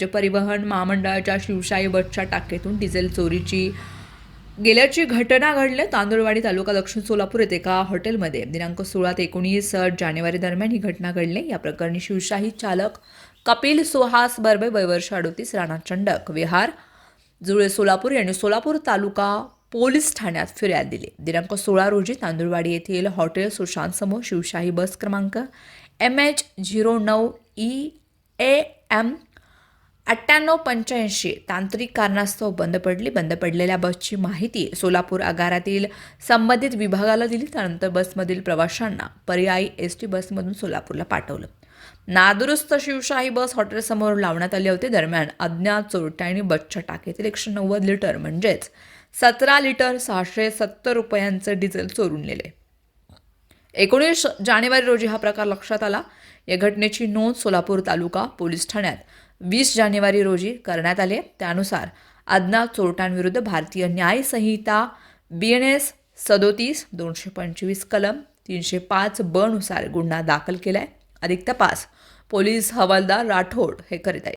राज्य परिवहन महामंडळाच्या शिवशाही बसच्या टाकेतून डिझेल चोरीची गेल्याची घटना घडली तांदुळवाडी तालुका दक्षिण सोलापूर येथे एका हॉटेलमध्ये दिनांक सोळा ते एकोणीस जानेवारी दरम्यान ही घटना घडली. या प्रकरणी शिवशाही चालक कपिल सुहास बर्बे वयवर्ष अडोतीस राणा चंडक विहार जुळे सोलापूर यांनी सोलापूर तालुका पोलीस ठाण्यात फिर्याद दिली. दिनांक सोळा रोजी तांदूळवाडी येथील हॉटेल सुशांतसमोर शिवशाही बस क्रमांक एम एच झिरो नऊ ई ए एम अठ्ठ्याण्णव पंच्याऐंशी तांत्रिक कारणास्तव बंद पडली. बंद पडलेल्या बसची माहिती सोलापूर आगारातील संबंधित विभागाला दिली. त्यानंतर बसमधील प्रवाशांना पर्यायी एस टी बसमधून सोलापूरला पाठवलं. नादुरुस्त शिवशाही बस हॉटेलसमोर लावण्यात आले होते. दरम्यान अज्ञात चोरट्यांनी बसच्या टाकीतील एकशे नव्वद लिटर म्हणजेच सतरा लिटर सहाशे सत्तर रुपयांचं डिझेल चोरून नेले. एकोणीस जानेवारी रोजी हा प्रकार लक्षात आला. या घटनेची नोंद सोलापूर तालुका पोलीस ठाण्यात वीस जानेवारी रोजी करण्यात आले. त्यानुसार अज्ञात चोरट्यांविरुद्ध भारतीय न्याय संहिता बी एन एस सदोतीस दोनशे पंचवीस कलम तीनशे पाच बनुसार गुन्हा दाखल केला आहे अधिक तपास पोलीस हवालदार राठोड हे करीत आहेत.